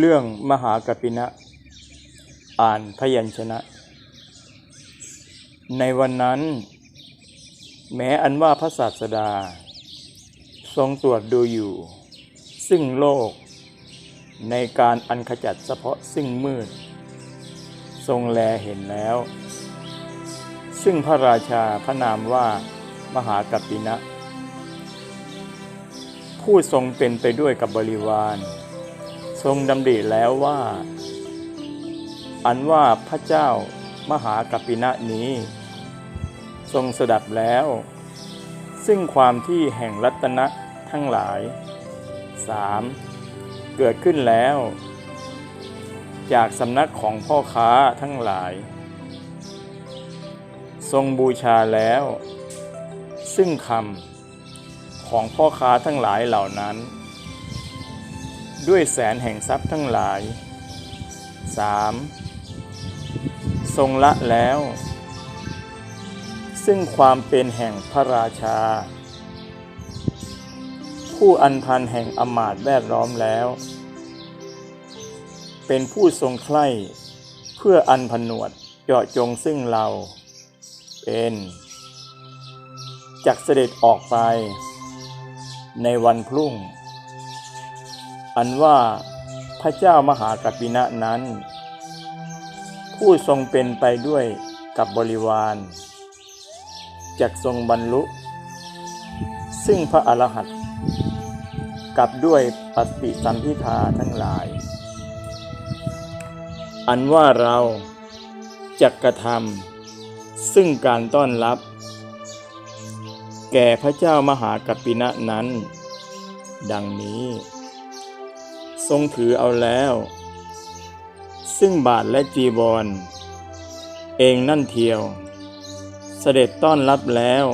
เรื่องมหากปินะ อ่านพยัญชนะ ในวันนั้น แม้อันว่าพระศาสดา ทรงตรวจดูอยู่ ซึ่งโลก ในการอันขจัดเฉพาะซึ่งมืด ทรงแลเห็นแล้ว ซึ่งพระราชาพระนามว่ามหากปินะ ผู้ทรงเป็นไปด้วยกับบริวาร ทรงดำริแล้วว่า อันว่าพระเจ้ามหากัปปินะนี้ ทรงสดับแล้ว ซึ่งความที่แห่งรัตนะทั้งหลาย 3. เกิดขึ้นแล้ว จากสำนักของพ่อค้าทั้งหลาย ทรงบูชาแล้ว ซึ่งคำของพ่อค้าทั้งหลายเหล่านั้น ด้วยแสนแห่งทรัพย์ทั้งหลาย 3. ทรงละแล้ว ซึ่งความเป็นแห่งพระราชา ผู้อันพันแห่งอมาตแวดล้อมแล้ว เป็นผู้ทรงใคร่เพื่ออันผนวดเจาะจงซึ่งเราเป็นจักเสด็จออกไปในวันพรุ่ง อันว่าพระเจ้ามหากัปปินะนั้น ผู้ทรงเป็นไปด้วยกับบริวารจักทรงบรรลุ ซึ่งพระอรหันต์กับด้วยปฏิสัมพิทาทั้งหลาย อันว่าเราจักกระทำซึ่งการต้อนรับ แก่พระเจ้ามหากัปปินะนั้น ดังนี้ ทรงถือเอาแล้ว ซึ่งบาทและจีบอลเองนั่นเทียว เสด็จต้อนรับแล้ว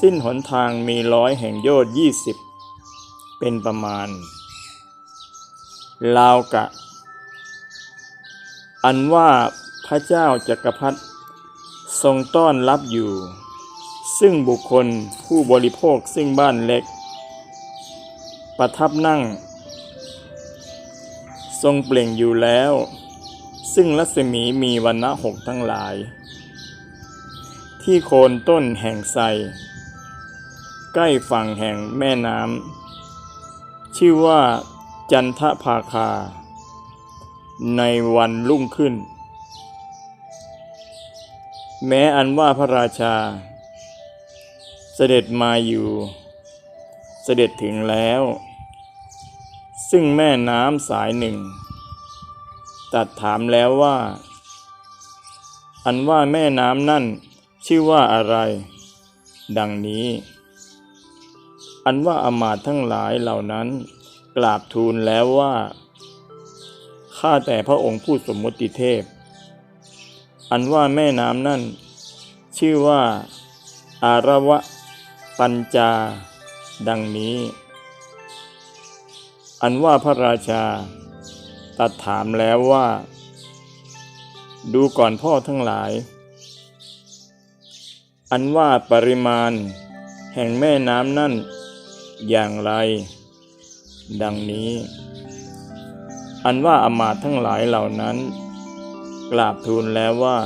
สิ้นหนทางมีร้อยแห่งโยชน์ยี่สิบเป็นประมาณ ลาวกะ อันว่าพระเจ้าจักรพรรดิทรงต้อนรับอยู่ ซึ่งบุคคลผู้บริโภคซึ่งบ้านเล็ก ประทับนั่ง ทรงเปล่งอยู่แล้ว ซึ่งรัศมีมีวันณะหกทั้งหลาย ที่โคนต้นแห่งไทรใกล้ฝั่งแห่งแม่น้ำชื่อว่าจันทภาคา ในวันรุ่งขึ้น แม้อันว่าพระราชา เสด็จมาอยู่ เสด็จถึงแล้ว ซึ่งแม่น้ำสายหนึ่ง ตัดถามแล้วว่า อันว่าแม่น้ำนั่นชื่อว่าอะไร ดังนี้ อันว่าอมาตทั้งหลายเหล่านั้น กราบทูลแล้วว่า ข้าแต่พระองค์ผู้สมมุติเทพ อันว่าแม่น้ำนั่น ชื่อว่า อารวะ ปัญจา ดังนี้ อันว่าพระราชาตัดถามแล้วว่า ดูก่อนพ่อทั้งหลาย อันว่าปริมาณ แห่งแม่น้ำนั่น อย่างไร ดังนี้ อันว่าอมาตทั้งหลายเหล่านั้น กราบทูลแล้วว่า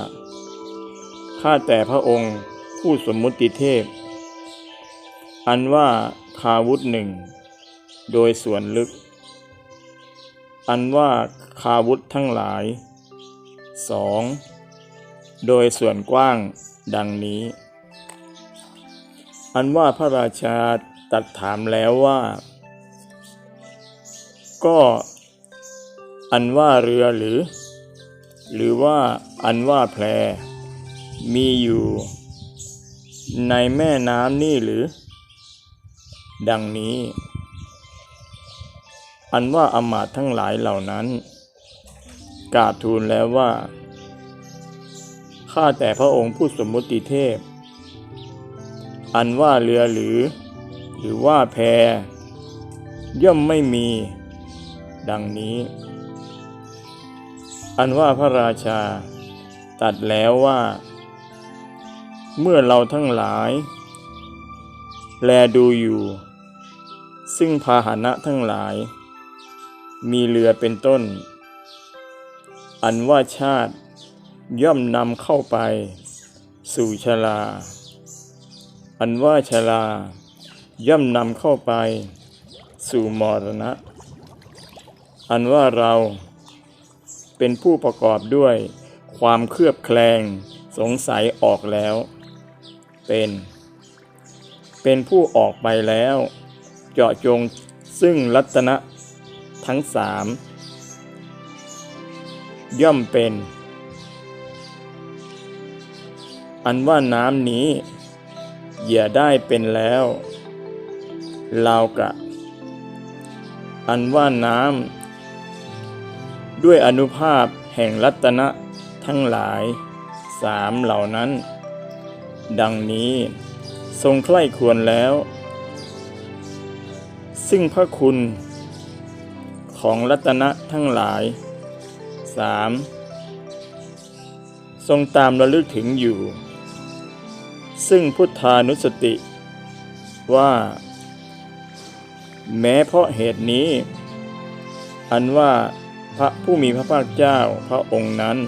ข้าแต่พระองค์ผู้สมมุติเทพ อันว่าคาวุธหนึ่ง โดยส่วนลึก อันว่าคาวุธทั้งหลายสองโดยส่วนกว้างดังนี้ อันว่าพระราชาตัดถามแล้วว่า ก็อันว่าเรือหรือ หรือว่าอันว่าแพร มีอยู่ ในแม่น้ำนี่หรือ ดังนี้ อันว่าอำมาตย์ทั้งหลายเหล่านั้น กราบทูลแล้วว่า ข้าแต่พระองค์ผู้สมมุติเทพ อันว่าเรือหรือ หรือว่าแพย่อมไม่มี ดังนี้ อันว่าพระราชา ตัดแล้วว่า เมื่อเราทั้งหลาย แลดูอยู่ ซึ่งพาหนะทั้งหลาย มีเรือเป็นต้น อันว่าชาติย่อมนำเข้าไป สู่ชลา อันว่าชลา ย่อมนำเข้าไป สู่มรณะ อันว่าเราเป็นผู้ประกอบด้วยความเคลือบแคลงสงสัยออกแล้ว เป็น เป็นผู้ออกไปแล้ว เจาะจงซึ่งรัตนะ ทั้งสามย่อมเป็น อันว่าน้ำนี้ อย่าได้เป็นแล้วลาวกะ อันว่าน้ำด้วยอนุภาพแห่งรัตนะทั้งหลายสามเหล่านั้น ดังนี้ทรงใคร่ควรแล้ว ซึ่งพระคุณ ของรัตนะทั้งหลายสามทรงตามระลึกถึงอยู่ ซึ่งพุทธานุสติ ว่า แม้เพราะเหตุนี้ อันว่าพระผู้มีพระภาคเจ้าพระองค์นั้น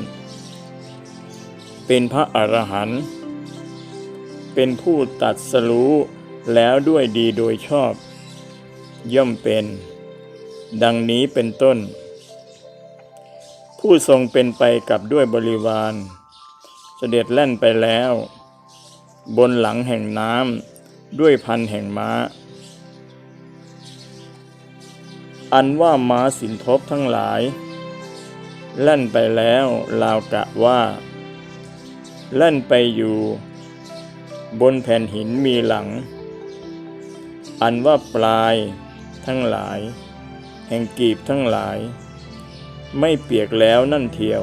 เป็นพระอรหันต์เป็นผู้ตัดสรู้แล้วด้วยดีโดยชอบ ย่อมเป็น ดังนี้เป็นต้น ผู้ทรงเป็นไปกับด้วยบริวารเสด็จแล่นไปแล้ว บนหลังแห่งน้ำด้วยพันแห่งม้า อันว่าม้าสินทบทั้งหลาย แล่นไปแล้วลาวกะว่า แล่นไปอยู่ บนแผ่นหินมีหลัง อันว่าปลายทั้งหลาย แห่งกีบทั้งหลาย ไม่เปียกแล้วนั่นเทียว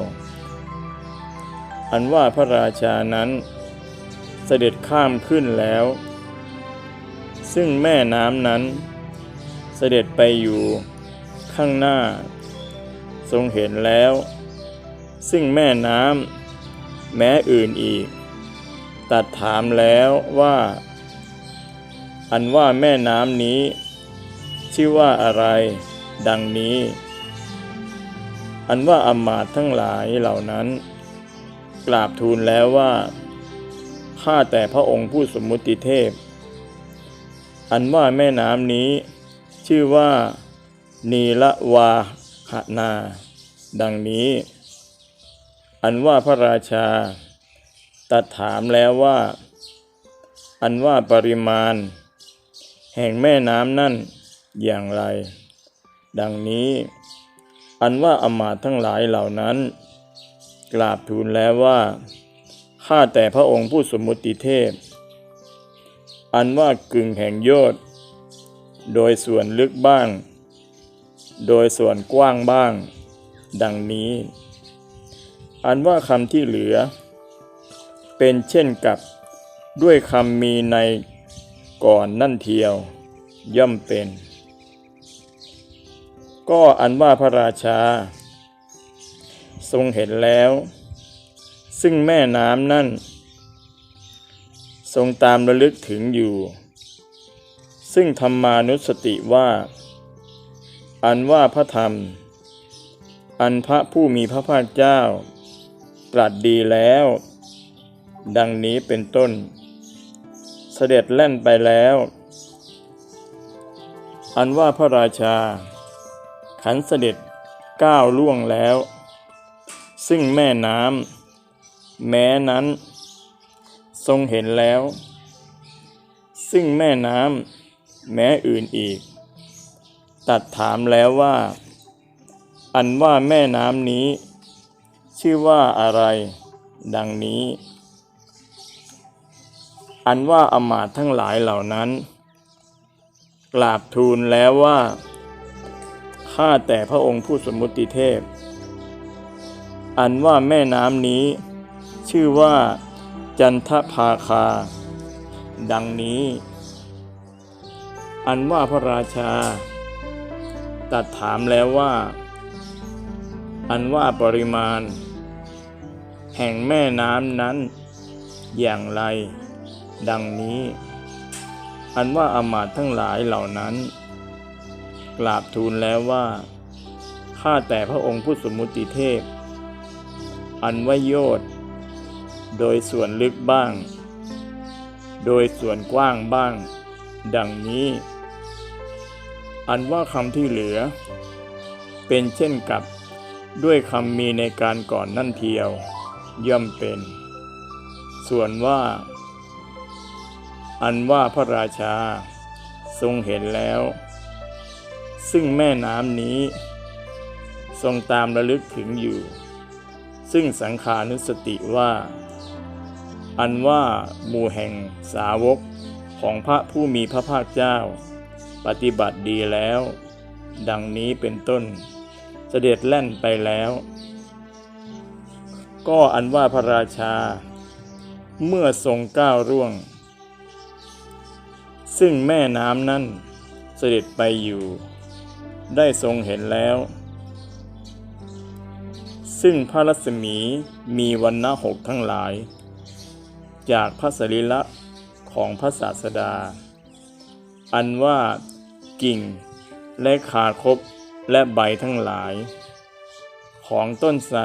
อันว่าพระราชานั้น เสด็จข้ามขึ้นแล้ว ซึ่งแม่น้ำนั้น เสด็จไปอยู่ข้างหน้า ทรงเห็นแล้ว ซึ่งแม่น้ำแม้อื่นอีก ตัดถามแล้วว่า อันว่าแม่น้ำนี้ชื่อว่าอะไร ดังนี้ อันว่าอมาตทั้งหลายเหล่านั้น กราบทูลแล้วว่า ข้าแต่พระองค์ผู้สมมุติเทพ อันว่าแม่น้ำนี้ ชื่อว่า นีละวาหนา ดังนี้ อันว่าพระราชาตรัดถามแล้วว่า อันว่าปริมาณ แห่งแม่น้ำนั่นอย่างไร ดังนี้ อันว่าอมาตทั้งหลายเหล่านั้น กราบทูลแล้วว่า ข้าแต่พระองค์ผู้สมมุติเทพ อันว่ากึ่งแห่งโยชน์โดยส่วนลึกบ้าง โดยส่วนกว้างบ้าง ดังนี้ อันว่าคำที่เหลือ เป็นเช่นกับด้วยคำมีในก่อนนั่นเทียว ย่อมเป็น ก็อันว่าพระราชา ทรงเห็นแล้ว ซึ่งแม่น้ำนั่น ทรงตามระลึกถึงอยู่ ซึ่งธรรมานุสติว่า อันว่าพระธรรม อันพระผู้มีพระภาคเจ้า ตรัสดีแล้ว ดังนี้เป็นต้น เสด็จแล่นไปแล้ว อันว่าพระราชา ขันเสด็จก้าวล่วงแล้ว ซึ่งแม่น้ำแม้นั้น ทรงเห็นแล้ว ซึ่งแม่น้ำแม้อื่นอีก ตัดถามแล้วว่า อันว่าแม่น้ำนี้ ชื่อว่าอะไร ดังนี้ อันว่าอมาตทั้งหลายเหล่านั้นกราบทูลแล้วว่า ข้าแต่พระองค์ผู้สมมุติเทพ อันว่าแม่น้ำนี้ ชื่อว่าจันทภาคา ดังนี้ อันว่าพระราชา ตัดถามแล้วว่า อันว่าปริมาณ แห่งแม่น้ำนั้น อย่างไร ดังนี้ อันว่าอมาตทั้งหลายเหล่านั้น กราบทูลแล้วว่าข้าแต่พระองค์ผู้สมมุติเทพ อันว่าโยชน์โดยส่วนลึกบ้าง โดยส่วนกว้างบ้าง ดังนี้ อันว่าคำที่เหลือ เป็นเช่นกับด้วยคำมีในการก่อนนั่นเทียว ย่อมเป็น ส่วนว่า อันว่าพระราชาทรงเห็นแล้ว ซึ่งแม่น้ำนี้ ทรงตามระลึกถึงอยู่ ซึ่งสังขานุสติว่า อันว่าหมู่แห่งสาวกของพระผู้มีพระภาคเจ้า ปฏิบัติดีแล้ว ดังนี้เป็นต้น เสด็จแล่นไปแล้ว ก็อันว่าพระราชา เมื่อทรงก้าวร่วง ซึ่งแม่น้ำนั้นเสด็จไปอยู่ ได้ทรงเห็นแล้ว ซึ่งพระรัศมีมีวันณะหกทั้งหลาย จากพระสรีระของพระศาสดา อันว่ากิ่งและขาคบและใบทั้งหลาย ของต้นไทร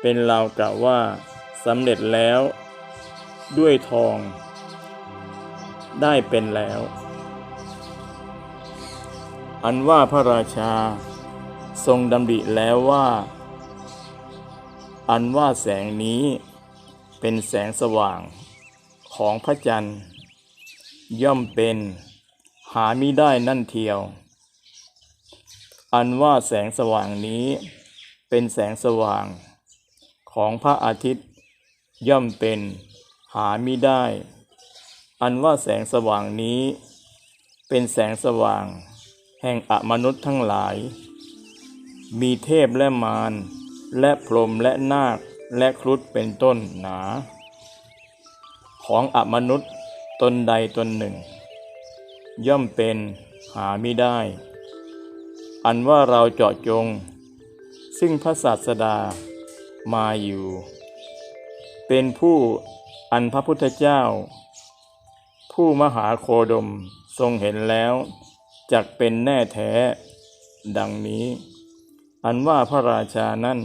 เป็นราวกับว่าสำเร็จแล้ว ด้วยทอง ได้เป็นแล้ว อันว่าพระราชา ทรงดำริแล้วว่า อันว่าแสงนี้เป็นแสงสว่างของพระจันทร์ ย่อมเป็นหามิได้นั่นเทียว อันว่าแสงสว่างนี้เป็นแสงสว่างของพระอาทิตย์ ย่อมเป็นหามิได้ อันว่าแสงสว่างนี้เป็นแสงสว่าง แห่งอมนุษย์ทั้งหลาย มีเทพและมารและพรหมและนาคและครุฑเป็นต้นหนา ของอมนุษย์ตนใดตนหนึ่ง ย่อมเป็นหาไม่ได้ อันว่าเราเจาะจง ซึ่งพระศาสดามาอยู่ เป็นผู้อันพระพุทธเจ้า ผู้มหาโคดมทรงเห็นแล้ว จักเป็นแน่แท้ ดังนี้ อันว่าพระราชานั้น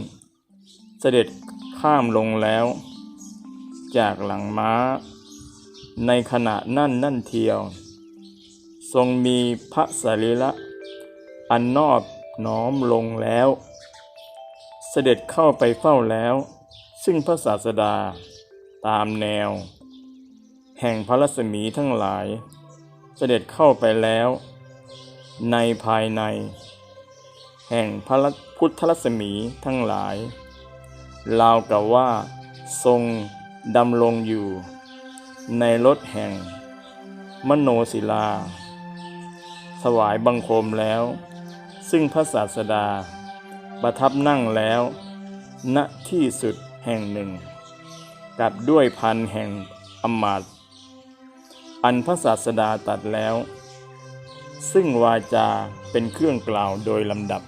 เสด็จข้ามลงแล้ว จากหลังม้า ในขณะนั่นนั่นเทียว ทรงมีพระสรีระอันนอบน้อมลงแล้ว เสด็จเข้าไปเฝ้าแล้ว ซึ่งพระศาสดาตามแนว แห่งพระรัศมีทั้งหลาย เสด็จเข้าไปแล้ว ในภายใน แห่งพระพุทธรัศมีทั้งหลายราวกับว่า ทรงดำรงอยู่ ในรถแห่ง มโนศิลาถวายบังคมแล้ว ซึ่งพระศาสดา ประทับนั่งแล้วณที่สุดแห่งหนึ่ง กับด้วยพันแห่งอมาตอันพระศาสดาตัดแล้ว ซึ่งวาจาเป็นเครื่องกล่าวโดยลำดับ